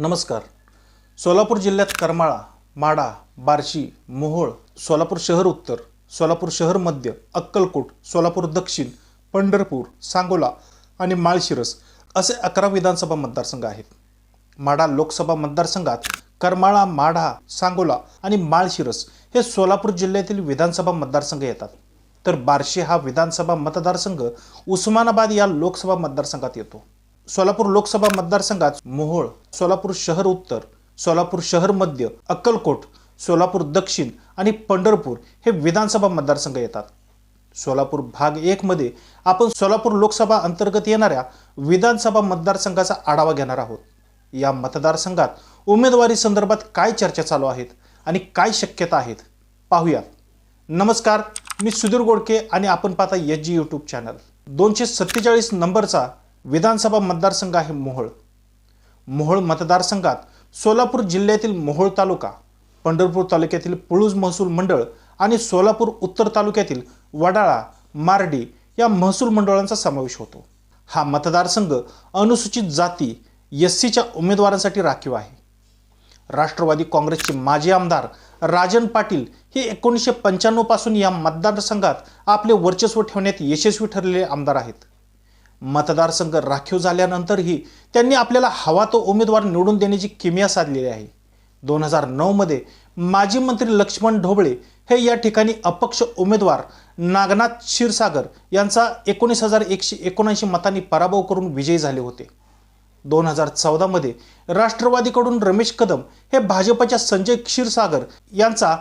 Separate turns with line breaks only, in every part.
नमस्कार. सोलापूर जिल्ह्यात करमाळा माडा बार्शी मोहोळ सोलापूर शहर उत्तर सोलापूर शहर मध्य अक्कलकोट सोलापूर दक्षिण पंढरपूर सांगोला आणि माळशिरस असे अकरा विधानसभा मतदारसंघ आहेत. माडा लोकसभा मतदारसंघात करमाळा माढा सांगोला आणि माळशिरस हे सोलापूर जिल्ह्यातील विधानसभा मतदारसंघ येतात. तर बार्शी हा विधानसभा मतदारसंघ उस्मानाबाद या लोकसभा मतदारसंघात येतो. सोलापूर लोकसभा मतदारसंघात मोहोळ सोलापूर शहर उत्तर सोलापूर शहर मध्य अक्कलकोट सोलापूर दक्षिण आणि पंढरपूर हे विधानसभा मतदारसंघ येतात. सोलापूर भाग एक मध्ये आपण सोलापूर लोकसभा अंतर्गत येणाऱ्या विधानसभा मतदारसंघाचा आढावा घेणार आहोत. या मतदारसंघात उमेदवारी संदर्भात काय चर्चा चालू आहेत आणि काय शक्यता आहेत पाहूया. नमस्कार मी सुधीर गोडके आणि आपण पाहता एच जी यूट्यूब चॅनल दोनशे सत्तेचाळीस नंबरचा विधानसभा मतदारसंघ आहे मोहोळ. मोहोळ मतदारसंघात सोलापूर जिल्ह्यातील मोहोळ तालुका पंढरपूर तालुक्यातील पुळूज महसूल मंडळ आणि सोलापूर उत्तर तालुक्यातील वडाळा मार्डी या महसूल मंडळांचा समावेश होतो. हा मतदारसंघ अनुसूचित जाती एस सीच्या उमेदवारांसाठी राखीव आहे. राष्ट्रवादी काँग्रेसचे माजी आमदार राजन पाटील हे एकोणीसशे पंच्याण्णवपासून या मतदारसंघात आपले वर्चस्व ठेवण्यात यशस्वी ठरलेले आमदार आहेत. मतदारसंघ राखीव झाल्यानंतरही त्यांनी आपल्याला हवा तो उमेदवार निवडून देण्याची किमया साधलेली आहे. दोन हजार नऊमध्ये माजी मंत्री लक्ष्मण ढोबळे हे या ठिकाणी अपक्ष उमेदवार नागनाथ क्षीरसागर यांचा एकोणीस हजार एकशे एकोणऐंशी मतांनी पराभव करून विजयी झाले होते. दोन हजार चौदामध्ये राष्ट्रवादीकडून रमेश कदम हे भाजपच्या संजय क्षीरसागर यांचा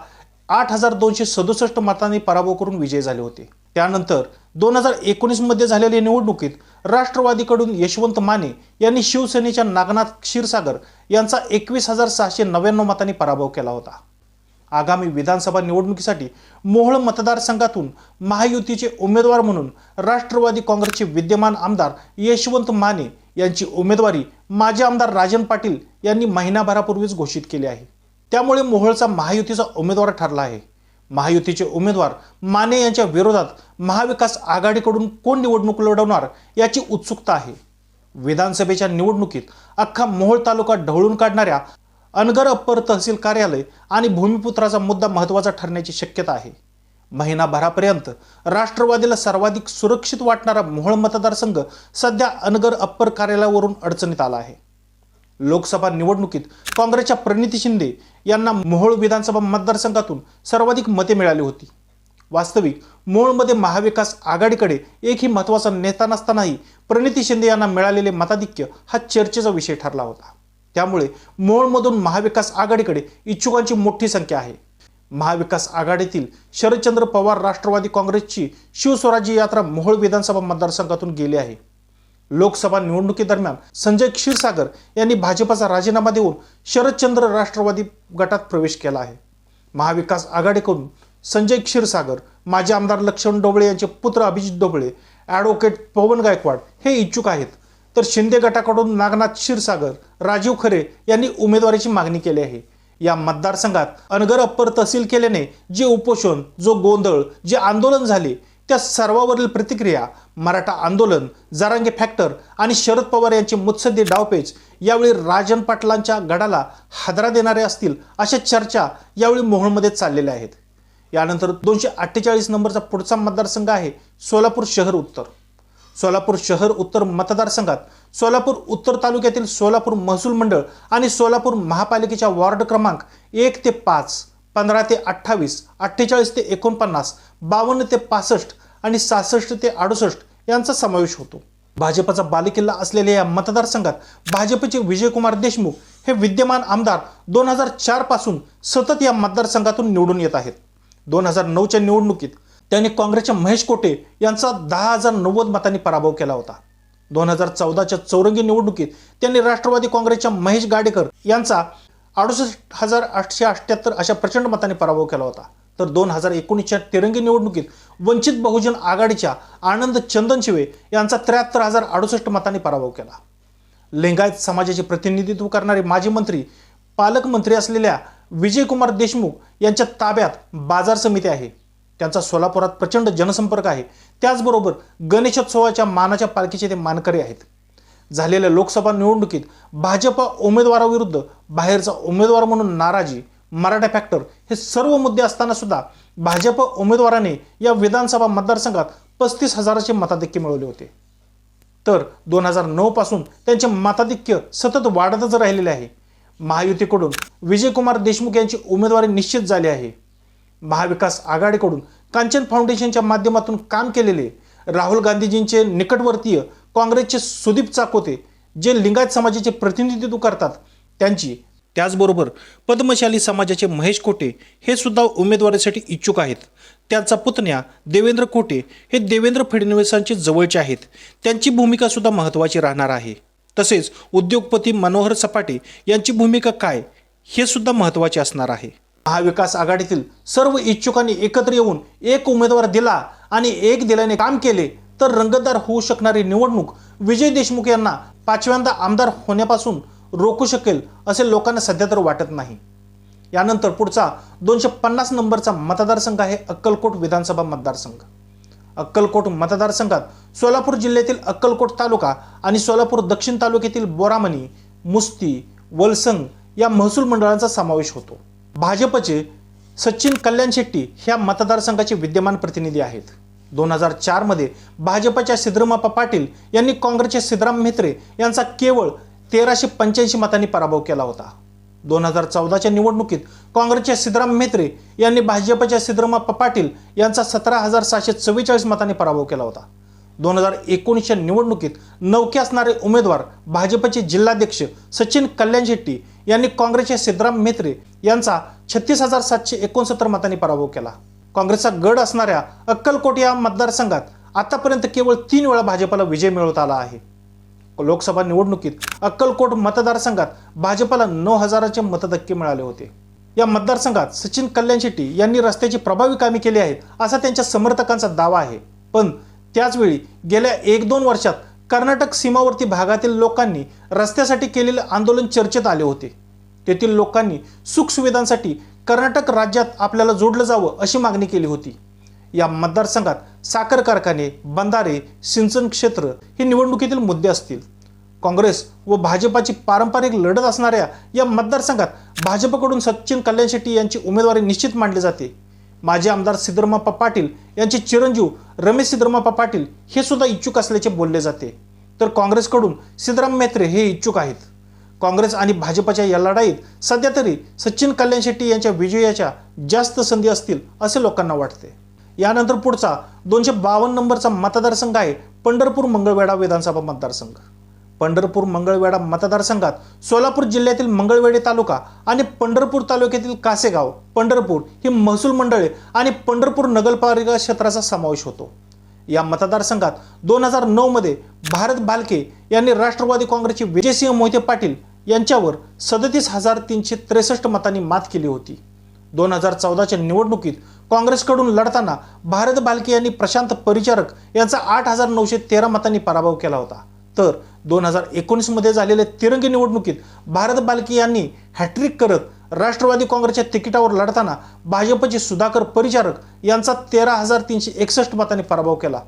आठ हजार दोनशे सदुसष्ट मतांनी पराभव करून विजयी झाले होते. त्यानंतर दोन हजार एकोणीसमध्ये झालेल्या निवडणुकीत राष्ट्रवादीकडून यशवंत माने यांनी शिवसेनेच्या नागनाथ क्षीरसागर यांचा एकवीस हजार सहाशे नव्याण्णव मतांनी पराभव केला होता. आगामी विधानसभा निवडणुकीसाठी मोहोळ मतदारसंघातून महायुतीचे उमेदवार म्हणून राष्ट्रवादी काँग्रेसचे विद्यमान आमदार यशवंत माने यांची उमेदवारी माजी आमदार राजन पाटील यांनी महिनाभरापूर्वीच घोषित केली आहे. त्यामुळे मोहोळचा महायुतीचा उमेदवार ठरला आहे. महायुतीचे उमेदवार माने यांच्या विरोधात महाविकास आघाडीकडून कोण निवडणूक लढवणार याची उत्सुकता आहे. विधानसभेच्या निवडणुकीत अख्खा मोहोळ तालुका ढवळून काढणाऱ्या अनगर अप्पर तहसील कार्यालय आणि भूमिपुत्राचा मुद्दा महत्त्वाचा ठरण्याची शक्यता आहे. महिनाभरापर्यंत राष्ट्रवादीला सर्वाधिक सुरक्षित वाटणारा मोहोळ मतदारसंघ सध्या अनगर अप्पर कार्यालयावरून अडचणीत आला आहे. लोकसभा निवडणुकीत काँग्रेसच्या प्रणिती शिंदे यांना मोहोळ विधानसभा मतदारसंघातून सर्वाधिक मते मिळाली होती. वास्तविक मोहोळमध्ये महाविकास आघाडीकडे एकही महत्त्वाचा नेता नसतानाही प्रणिती शिंदे यांना मिळालेले मताधिक्य हा चर्चेचा विषय ठरला होता. त्यामुळे मोहोळमधून महाविकास आघाडीकडे इच्छुकांची मोठी संख्या आहे. महाविकास आघाडीतील शरदचंद्र पवार राष्ट्रवादी काँग्रेसची शिवस्वराज्य यात्रा मोहोळ विधानसभा मतदारसंघातून गेली आहे. लोकसभा निवडणुकीदरम्यान संजय क्षीरसागर यांनी भाजपचा राजीनामा देऊन शरदचंद्र राष्ट्रवादी गटात प्रवेश केला आहे. महाविकास आघाडीकडून संजय क्षीरसागर माजी आमदार लक्ष्मण डोबळे यांचे पुत्र अभिजित डोबळे ॲडव्होकेट पवन गायकवाड हे इच्छुक आहेत. तर शिंदे गटाकडून नागनाथ क्षीरसागर राजीव खरे यांनी उमेदवारीची मागणी केली आहे. या मतदारसंघात अनगर अप्पर तहसील केल्याने जे उपोषण जो गोंधळ जे आंदोलन झाले त्या सर्वावरील प्रतिक्रिया मराठा आंदोलन जारांगे फॅक्टर आणि शरद पवार यांची मुत्सद्दी डावपेच यावेळी राजन पाटलांच्या गडाला हादरा देणारे असतील अशा चर्चा यावेळी मोहोळमध्ये चाललेल्या आहेत. यानंतर दोनशे अठ्ठेचाळीस नंबरचा पुढचा मतदारसंघ आहे सोलापूर शहर उत्तर. सोलापूर शहर उत्तर मतदारसंघात सोलापूर उत्तर तालुक्यातील सोलापूर महसूल मंडळ आणि सोलापूर महापालिकेच्या वॉर्ड क्रमांक एक ते पाच पंधरा ते अठ्ठावीस अठ्ठेचाळीस ते एकोणपन्नास बावन्न ते पासष्ट आणि सहासष्ट ते अडुसष्ट यांचा समावेश होतो. भाजपचा बालेकिल्ला असलेल्या या मतदारसंघात भाजपचे विजयकुमार देशमुख हे विद्यमान आमदार दोन हजार चारपासून सतत या मतदारसंघातून निवडून येत आहेत. दोन हजार नऊच्या निवडणुकीत त्यांनी काँग्रेसच्या महेश कोटे यांचा दहा हजार नव्वद मतांनी पराभव केला होता. दोन हजार चौदाच्या चौरंगी निवडणुकीत त्यांनी राष्ट्रवादी काँग्रेसच्या महेश गाडेकर यांचा अडुसष्ट हजार आठशे अठ्ठ्याहत्तर अशा प्रचंड मतांनी पराभव केला होता. तर दोन हजार एकोणीसच्या तिरंगी निवडणुकीत वंचित बहुजन आघाडीच्या आनंद चंदन शिवे यांचा त्र्याहत्तर हजार अडुसष्ट मतांनी पराभव केला. लिंगायत समाजाचे प्रतिनिधित्व करणारे माजी मंत्री पालकमंत्री असलेल्या विजयकुमार देशमुख यांच्या ताब्यात बाजार समिती आहे. त्यांचा सोलापुरात प्रचंड जनसंपर्क आहे. त्याचबरोबर गणेशोत्सवाच्या मानाच्या पालखीचे ते मानकरी आहेत. झालेल्या लोकसभा निवडणुकीत भाजप उमेदवाराविरुद्ध बाहेरचा उमेदवार म्हणून नाराजी मराठा फॅक्टर हे सर्व मुद्दे असताना सुद्धा भाजप उमेदवाराने या विधानसभा मतदारसंघात पस्तीस हजाराचे मताधिक्य मिळवले होते. तर दोन हजार नऊ पासून त्यांचे मताधिक्य सतत वाढतच राहिलेले आहे. महायुतीकडून विजयकुमार देशमुख यांची उमेदवारी निश्चित झाली आहे. महाविकास आघाडीकडून कांचन फाउंडेशनच्या माध्यमातून काम केलेले राहुल गांधीजींचे निकटवर्तीय काँग्रेसचे सुदीप चाकोते जे लिंगायत समाजाचे प्रतिनिधित्व करतात त्यांची. त्याचबरोबर पद्मशाली समाजाचे महेश कोटे हे सुद्धा उमेदवारीसाठी इच्छुक आहेत. त्यांचा पुतण्या देवेंद्र कोटे हे देवेंद्र फडणवीसांचे जवळचे आहेत. त्यांची भूमिका सुद्धा महत्त्वाची राहणार आहे. तसेच उद्योगपती मनोहर सपाटे यांची भूमिका काय हे सुद्धा महत्त्वाचे असणार आहे. महाविकास आघाडीतील सर्व इच्छुकांनी एकत्र येऊन एक उमेदवार दिला आणि एक दिल्याने काम केले तर रंगतदार होऊ शकणारी निवडणूक विजय देशमुख यांना पाचव्यांदा आमदार होण्यापासून रोखू शकेल असे लोकांना सध्या तर वाटत नाही. यानंतर पुढचा दोनशे पन्नास नंबरचा मतदारसंघ आहे अक्कलकोट विधानसभा मतदारसंघ. अक्कलकोट मतदारसंघात सोलापूर जिल्ह्यातील अक्कलकोट तालुका आणि सोलापूर दक्षिण तालुक्यातील बोरामणी मुस्ती वलसंग या महसूल मंडळांचा समावेश होतो. भाजपचे सचिन कल्याण शेट्टी ह्या मतदारसंघाचे विद्यमान प्रतिनिधी आहेत. दोन हजार चारमध्ये भाजपच्या सिद्धरामप्पा पाटील यांनी काँग्रेसचे सिद्धराम म्हेत्रे यांचा केवळ तेराशे पंच्याऐंशी मतांनी पराभव केला होता. दोन हजार चौदाच्या निवडणुकीत काँग्रेसचे सिद्धराम म्हेत्रे यांनी भाजपच्या सिद्धरामप्पा पाटील यांचा सतरा हजार सहाशे चव्वेचाळीस मतांनी पराभव केला होता. दोन हजार एकोणीसच्या निवडणुकीत नौके असणारे उमेदवार भाजपचे जिल्हाध्यक्ष सचिन कल्याण शेट्टी यांनी काँग्रेसचे सिद्धराम म्हेत्रे यांचा छत्तीस हजार सातशे एकोणसत्तर मतांनी पराभव केला. काँग्रेसचा गड असणाऱ्या अक्कलकोट या मतदारसंघात आतापर्यंत केवळ तीन वेळा भाजपला विजय मिळवता आला आहे. लोकसभा निवडणुकीत अक्कलकोट मतदारसंघात भाजपला नऊ हजाराचे मतधक्के मिळाले होते. या मतदारसंघात सचिन कल्याण शेट्टी यांनी रस्त्याची प्रभावी कामे केली आहेत असा त्यांच्या समर्थकांचा दावा आहे. पण त्याचवेळी गेल्या एक दोन वर्षात कर्नाटक सीमावर्ती भागातील लोकांनी रस्त्यासाठी केलेले आंदोलन चर्चेत आले होते. तेथील लोकांनी सुखसुविधांसाठी कर्नाटक राज्यात आपल्याला जोडलं जावं अशी मागणी केली होती. या मतदारसंघात साखर कारखाने बंधारे सिंचन क्षेत्र हे निवडणुकीतील मुद्दे असतील. काँग्रेस व भाजपाची पारंपरिक लढत असणाऱ्या या मतदारसंघात भाजपकडून सचिन कल्याण शेट्टी यांची उमेदवारी निश्चित मानली जाते. माजी आमदार सिद्धरमाप्पा पाटील यांचे चिरंजीव रमेश सिद्धरमाप्पा पाटील हे सुद्धा इच्छुक असल्याचे बोलले जाते. तर काँग्रेसकडून सिद्धराम मेत्रे हे इच्छुक आहेत. काँग्रेस आणि भाजपच्या या लढाईत सध्या तरी सचिन कल्याण शेट्टी यांच्या विजयाच्या जास्त संधी असतील असे लोकांना वाटते. यानंतर पुढचा दोनशे बावन्न नंबरचा मतदारसंघ आहे पंढरपूर मंगळवेढा विधानसभा मतदारसंघ. पंढरपूर मंगळवेढा मतदारसंघात सोलापूर जिल्ह्यातील मंगळवेढे तालुका आणि पंढरपूर तालुक्यातील कासेगाव पंढरपूर ही महसूल मंडळे आणि पंढरपूर नगरपालिका क्षेत्राचा समावेश होतो. या मतदारसंघात दोन हजार नऊमध्ये भारत भालके यांनी राष्ट्रवादी काँग्रेसचे विजयसिंह मोहिते पाटील यांच्यावर सदतीस हजार तीनशे त्रेसष्ट मतांनी मात केली होती. दोन हजार चौदाच्या निवडणुकीत काँग्रेसकडून लढताना भारत बालके यांनी प्रशांत परिचारक यांचा आठ हजार नऊशे तेरा मतांनी पराभव केला होता. तर दोन हजार एकोणीसमध्ये झालेल्या तिरंगी निवडणुकीत भारत बालके यांनी हॅट्रिक करत राष्ट्रवादी काँग्रेसच्या तिकिटावर लढताना भाजपचे सुधाकर परिचारक यांचा तेरा हजार तीनशे एकसष्ट मतांनी पराभव केला.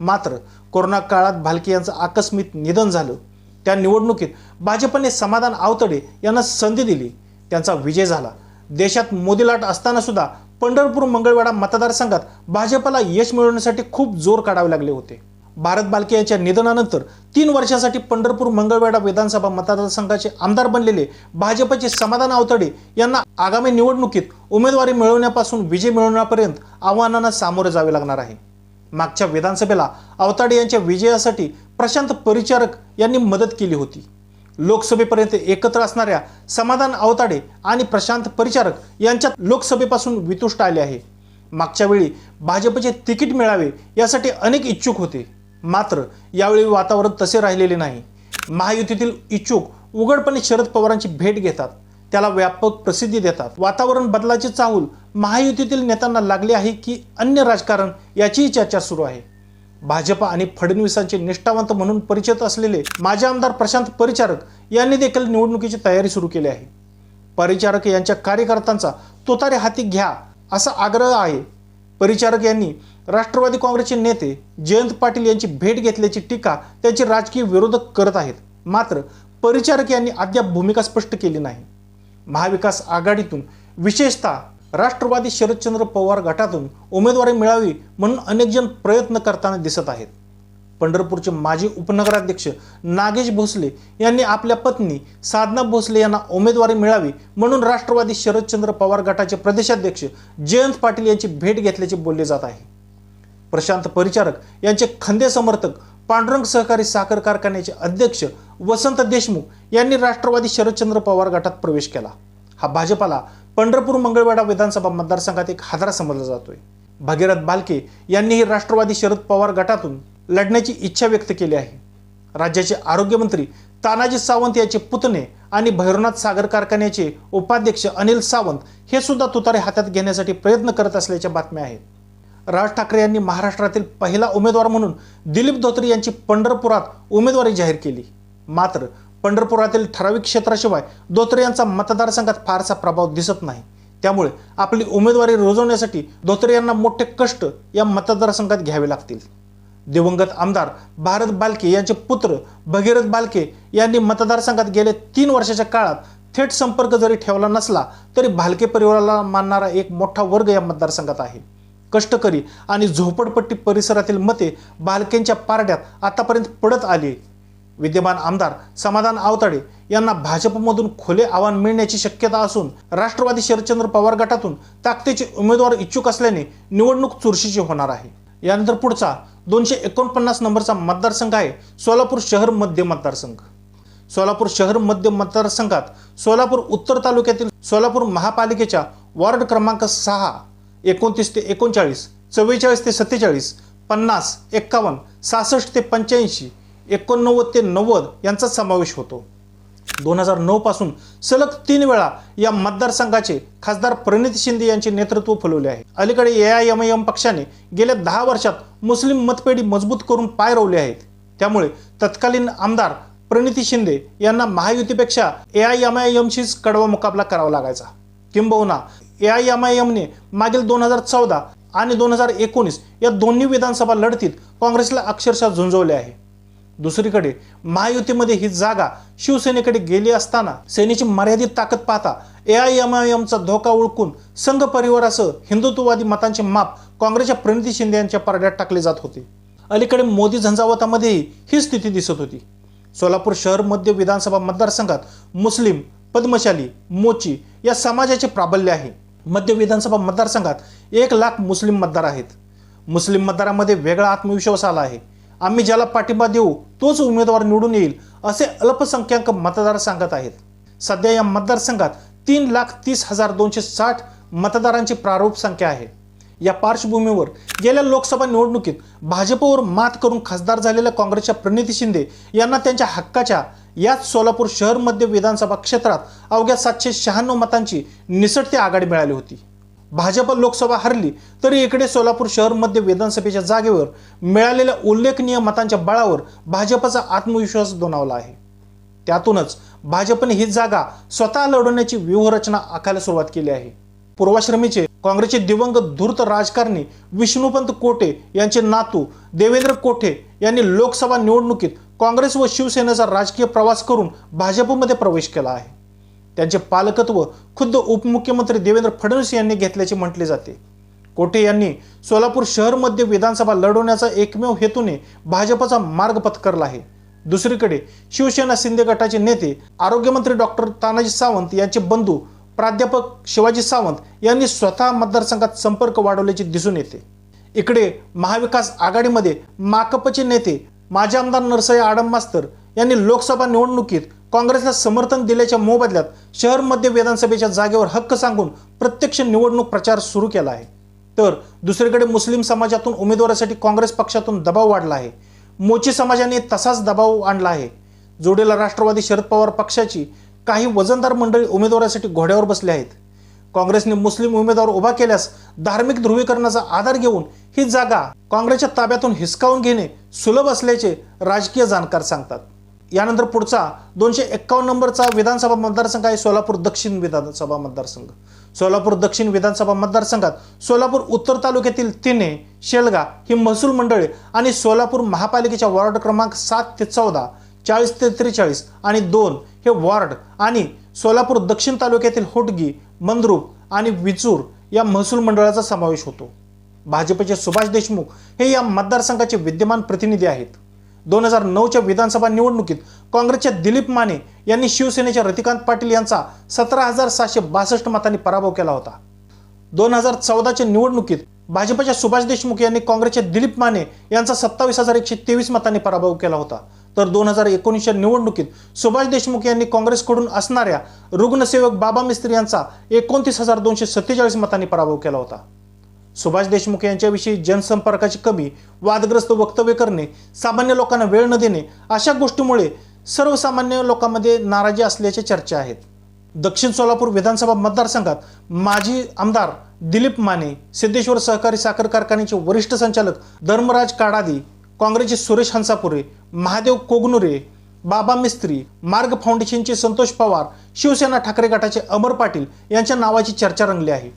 मात्र कोरोना काळात भालके यांचं आकस्मिक निधन झालं. त्या निवडणुकीत भाजपने समाधान आवतडे यांना संधी दिली. त्यांचा विजय झाला. देशात मोदी लाट असताना सुद्धा पंढरपूर मंगळवेढा मतदारसंघात भाजपला यश मिळवण्यासाठी खूप जोर काढावे लागले होते. भारत बालके यांच्या निधनानंतर तीन वर्षासाठी पंढरपूर मंगळवेढा विधानसभा मतदारसंघाचे आमदार बनलेले भाजपचे समाधान आवतडे यांना आगामी निवडणुकीत उमेदवारी मिळवण्यापासून विजय मिळवण्यापर्यंत आव्हानांना सामोरे जावे लागणार आहे. मागच्या विधानसभेला अवताडे यांच्या विजयासाठी प्रशांत परिचारक यांनी मदत केली होती. लोकसभेपर्यंत एकत्र असणाऱ्या समाधान अवताडे आणि प्रशांत परिचारक यांच्यात लोकसभेपासून वितुष्ट आले आहे. मागच्या वेळी भाजपचे तिकीट मिळावे यासाठी अनेक इच्छुक होते. मात्र यावेळी वातावरण तसे राहिलेले नाही. महायुतीतील इच्छुक उघडपणे शरद पवारांची भेट घेतात. त्याला व्यापक प्रसिद्धी देतात. वातावरण बदलाचे चाहूल महायुतीतील नेत्यांना लागले आहे की अन्य राजकारण याचीही चर्चा सुरू आहे. भाजप आणि फडणवीसांचे निष्ठावंत म्हणून परिचित असलेले माजी आमदार प्रशांत परिचारक यांनी देखील निवडणुकीची तयारी सुरू केली आहे. परिचारक यांच्या कार्यकर्त्यांचा तोतारे हाती घ्या असा आग्रह आहे. परिचारक यांनी राष्ट्रवादी काँग्रेसचे नेते जयंत पाटील यांची भेट घेतल्याची टीका त्यांचे राजकीय विरोधक करत आहेत. मात्र परिचारक यांनी अद्याप भूमिका स्पष्ट केली नाही. महाविकास आघाडीतून विशेषतः राष्ट्रवादी शरदचंद्र पवार गटातून उमेदवारी मिळावी म्हणून अनेकजण प्रयत्न करताना दिसत आहेत. पंढरपूरचे माजी उपनगराध्यक्ष नागेश भोसले यांनी आपल्या पत्नी साधना भोसले यांना उमेदवारी मिळावी म्हणून राष्ट्रवादी शरदचंद्र पवार गटाचे प्रदेशाध्यक्ष जयंत पाटील यांची भेट घेतल्याचे बोलले जात आहे. प्रशांत परिचारक यांचे खंदे समर्थक पांडुरंग सहकारी साखर कारखान्याचे अध्यक्ष वसंत देशमुख यांनी राष्ट्रवादी शरदचंद्र पवार गटात प्रवेश केला. हा भाजपाला पंढरपूर मंगळवेढा विधानसभा मतदारसंघात एक हादरा समजला जातोय. भगीरथ बालके यांनीही राष्ट्रवादी शरद पवार गटातून लढण्याची इच्छा व्यक्त केली आहे. राज्याचे आरोग्यमंत्री तानाजी सावंत याचे पुतणे आणि भैरवनाथ सागर कारखान्याचे उपाध्यक्ष अनिल सावंत हे सुद्धा तुतारे हातात घेण्यासाठी प्रयत्न करत असल्याच्या बातम्या आहेत. राज ठाकरे यांनी महाराष्ट्रातील पहिला उमेदवार म्हणून दिलीप धोत्रे यांची पंढरपुरात उमेदवारी जाहीर केली. मात्र पंढरपुरातील ठराविक क्षेत्राशिवाय धोत्रे यांचा मतदारसंघात फारसा प्रभाव दिसत नाही. त्यामुळे आपली उमेदवारी रुजवण्यासाठी धोत्रे यांना मोठे कष्ट या मतदारसंघात घ्यावे लागतील. दिवंगत आमदार भारत बालके यांचे पुत्र भगीरथ बालके यांनी मतदारसंघात गेले तीन वर्षाच्या काळात थेट संपर्क जरी ठेवला नसला तरी भालके परिवाराला मानणारा एक मोठा वर्ग या मतदारसंघात आहे. कष्टकरी आणि झोपडपट्टी परिसरातील मते भालकेंच्या पारड्यात आतापर्यंत पडत आली. विद्यमान आमदार समाधान आवताडे यांना भाजपमधून खुले आव्हान मिळण्याची शक्यता असून राष्ट्रवादी शरदचंद्र पवार गटातून ताकदीचे उमेदवार इच्छुक असल्याने निवडणूक चुरशीची होणार आहे. यानंतर पुढचा दोनशे एकोणपन्नास नंबरचा मतदारसंघ आहे सोलापूर शहर मध्य मतदारसंघ. सोलापूर शहर मध्य मतदारसंघात सोलापूर उत्तर तालुक्यातील सोलापूर महापालिकेच्या वॉर्ड क्रमांक सहा एकोणतीस ते एकोणचाळीस चव्वेचाळीस ते सत्तेचाळीस पन्नास एक्कावन्न सहासष्ट ते पंच्याऐंशी एकोणनव्वद ते नव्वद यांचा समावेश होतो. दोन हजार नऊ पासून सलग तीन वेळा या मतदारसंघाचे खासदार प्रणित शिंदे यांचे नेतृत्व फुलवले आहे. अलीकडे A I M I M पक्षाने गेल्या दहा वर्षात मुस्लिम मतपेढी मजबूत करून पाय रोवले आहेत. त्यामुळे तत्कालीन आमदार प्रणिती शिंदे यांना महायुतीपेक्षा ए आय एम आय एमशीच कडवा मुकाबला करावा लागायचा. किंबहुना ए आय एम आय एमने मागील दोन हजार चौदा आणि दोन हजार एकोणीस या दोन्ही विधानसभा लढतीत काँग्रेसला अक्षरशः झुंजवले आहे. दुसरीकडे महायुतीमध्ये ही जागा शिवसेनेकडे गेली असताना सेनेची मर्यादित ताकद पाहता ए आय एम आय एमचा धोका ओळखून संघ परिवारासह हिंदुत्ववादी मतांचे माप काँग्रेसच्या प्रणिती शिंदे यांच्या परड्यात टाकले जात होते. अलीकडे मोदी झंझावतामध्येही ही स्थिती दिसत होती. सोलापूर शहर मध्य विधानसभा मतदारसंघात मुस्लिम पद्मशाली मोची या समाजाचे प्राबल्य आहे. मध्य विधानसभा मतदारसंघात एक लाख मुस्लिम मतदार आहेत. मुस्लिम मतदारामध्ये वेगळा आत्मविश्वास आला आहे. आम्ही ज्याला पाठिंबा देऊ तोच उमेदवार निवडून येईल असे अल्पसंख्याक मतदार सांगत आहेत. सध्या या मतदारसंघात तीन लाख तीस हजार दोनशे साठ मतदारांची प्रारूप संख्या आहे. या पार्श्वभूमीवर गेल्या लोकसभा निवडणुकीत भाजपवर मात करून खासदार झालेल्या काँग्रेसच्या प्रणिती शिंदे यांना त्यांच्या हक्काच्या याच सोलापूर शहर मध्य विधानसभा क्षेत्रात अवघ्या सातशे शहाण्णव मतांची निसटती आघाडी मिळाली होती. भाजप लोकसभा हरली तरी इकडे सोलापूर शहर मध्य विधानसभेच्या जागेवर मिळालेल्या उल्लेखनीय मतांच्या बळावर भाजपचा आत्मविश्वास दोनावला आहे. त्यातूनच भाजपने ही जागा स्वतः लढवण्याची व्यूहरचना आखायला सुरुवात केली आहे. पूर्वाश्रमीचे काँग्रेसचे दिवंगत धूर्त राजकारणी विष्णुपंत कोटे यांचे नातू देवेंद्र कोठे यांनी लोकसभा निवडणुकीत काँग्रेस व शिवसेनेचा राजकीय प्रवास करून भाजपमध्ये प्रवेश केला आहे. त्यांचे पालकत्व खुद्द उपमुख्यमंत्री देवेंद्र फडणवीस यांनी घेतल्याचे म्हटले जाते. कोठे यांनी सोलापूर शहरमध्ये विधानसभा लढवण्याचा एकमेव हेतूने भाजपचा मार्ग पत्करला आहे. दुसरीकडे शिवसेना शिंदे गटाचे नेते आरोग्यमंत्री डॉक्टर तानाजी सावंत यांचे बंधू प्राध्यापक शिवाजी सावंत यांनी स्वतः मतदारसंघात संपर्क वाढवल्याचे दिसून येते. इकडे महाविकास आघाडीमध्ये माकपचे नेते माजी आमदार नरसई आडम मास्तर यांनी लोकसभा निवडणुकीत काँग्रेसला समर्थन दिल्याच्या मोबदल्यात शहर मध्य विधानसभेच्या जागेवर हक्क सांगून प्रत्यक्ष निवडणूक प्रचार सुरू केला आहे. तर दुसरीकडे मुस्लिम समाजातून उमेदवारासाठी काँग्रेस पक्षातून दबाव वाढला आहे. मोची समाजाने तसाच दबाव आणला आहे. जोडीला राष्ट्रवादी शरद पवार पक्षाची काही वजनदार मंडळी उमेदवारासाठी घोड्यावर बसले आहेत. काँग्रेसने मुस्लिम उमेदवार उभा केल्यास धार्मिक ध्रुवीकरणाचा आधार घेऊन ही जागा काँग्रेसच्या ताब्यातून हिसकावून घेणे सुलभ असल्याचे राजकीय जाणकार सांगतात. यानंतर पुढचा दोनशे एक्कावन्न नंबरचा विधानसभा मतदारसंघ आहे सोलापूर दक्षिण विधानसभा मतदारसंघ. सोलापूर दक्षिण विधानसभा मतदारसंघात सोलापूर उत्तर तालुक्यातील तिने शेलगा ही महसूल मंडळे आणि सोलापूर महापालिकेच्या वॉर्ड क्रमांक सात ते चौदा चाळीस ते त्रेचाळीस आणि दोन हे वॉर्ड आणि सोलापूर दक्षिण तालुक्यातील होटगी मंद्रूप आणि विचूर या महसूल मंडळाचा समावेश होतो. भाजपचे सुभाष देशमुख हे या मतदारसंघाचे विद्यमान प्रतिनिधी आहेत. दोन हजार नऊच्या विधानसभा निवडणुकीत काँग्रेसच्या दिलीप माने यांनी शिवसेनेच्या रतिकांत पाटील यांचा सतरा हजार सहाशे बासष्ट मतांनी पराभव केला होता. दोन हजार चौदाच्या निवडणुकीत भाजपच्या सुभाष देशमुख यांनी काँग्रेसच्या दिलीप माने यांचा सत्तावीस हजार एकशे तेवीस मतांनी पराभव केला होता. तर दोन हजार एकोणीसच्या निवडणुकीत सुभाष देशमुख यांनी काँग्रेसकडून असणाऱ्या रुग्णसेवक बाबा मिस्त्री यांचा एकोणतीस हजार दोनशे सत्तेचाळीस मतांनी पराभव केला होता. सुभाष देशमुख यांच्याविषयी जनसंपर्काची कमी वादग्रस्त वक्तव्य करणे सामान्य लोकांना वेळ न देणे अशा गोष्टीमुळे सर्वसामान्य लोकांमध्ये नाराजी असल्याच्या चर्चा आहेत. दक्षिण सोलापूर विधानसभा मतदारसंघात माजी आमदार दिलीप माने सिद्धेश्वर सहकारी साखर कारखान्याचे वरिष्ठ संचालक धर्मराज काडादी काँग्रेसचे सुरेश हंसापुरे महादेव कोगनुरे बाबा मिस्त्री मार्ग फाउंडेशनचे संतोष पवार शिवसेना ठाकरे गटाचे अमर पाटील यांच्या नावाची चर्चा रंगली आहे.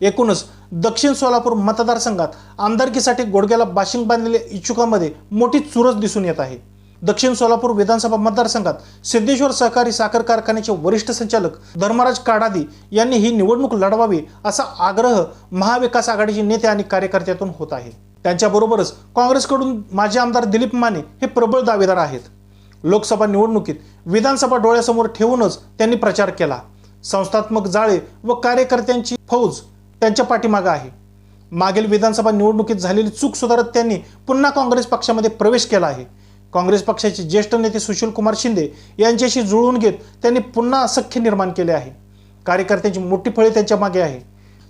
एकूणच दक्षिण सोलापूर मतदारसंघात आमदारकीसाठी गोडग्याला बाशिंग बांधलेल्या इच्छुकांमध्ये मोठी चुरस दिसून येत आहे. दक्षिण सोलापूर विधानसभा मतदारसंघात सिद्धेश्वर सहकारी साखर कारखान्याचे वरिष्ठ संचालक धर्मराज काडादी यांनी ही निवडणूक लढवावी असा आग्रह महाविकास आघाडीचे नेते आणि कार्यकर्त्यातून होत आहे. त्यांच्याबरोबरच काँग्रेसकडून माजी आमदार दिलीप माने हे प्रबळ दावेदार आहेत. लोकसभा निवडणुकीत विधानसभा डोळ्यासमोर ठेवूनच त्यांनी प्रचार केला. संस्थात्मक जाळे व कार्यकर्त्यांची फौज त्यांच्या पाठीमागं आहे. मागील विधानसभा निवडणुकीत झालेली चूक सुधारत त्यांनी पुन्हा काँग्रेस पक्षामध्ये प्रवेश केला आहे. काँग्रेस पक्षाचे ज्येष्ठ नेते सुशीलकुमार शिंदे यांच्याशी जुळवून घेत त्यांनी पुन्हा असख्य निर्माण केले आहे. कार्यकर्त्यांची मोठी फळी त्यांच्या मागे आहे.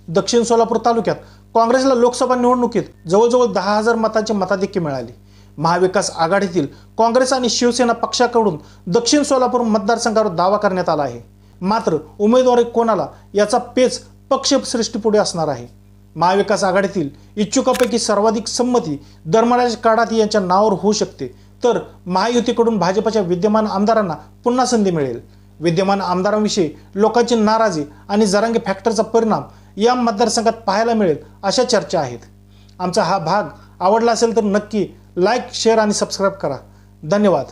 दक्षिण सोलापूर तालुक्यात काँग्रेसला लोकसभा निवडणुकीत जवळजवळ दहा हजार मतांचे मताधिक्य मिळाले. महाविकास आघाडीतील काँग्रेस आणि शिवसेना पक्षाकडून दक्षिण सोलापूर मतदारसंघावर दावा करण्यात आला आहे. मात्र उमेदवारी कोणाला याचा पेच पक्षश्रेष्ठीपुढे असणार आहे. महाविकास आघाडीतील इच्छुकापैकी सर्वाधिक संमती धर्मराज काडात यांच्या नावावर होऊ शकते. तर महायुतीकडून भाजपच्या विद्यमान आमदारांना पुन्हा संधी मिळेल. विद्यमान आमदारांविषयी लोकांची नाराजी आणि जरांगे फॅक्टरचा परिणाम या मतदारसंघात पाहायला मिळेल अशा चर्चा आहेत. आमचा हा भाग आवडला असेल तर नक्की लाईक शेअर आणि सबस्क्राईब करा. धन्यवाद.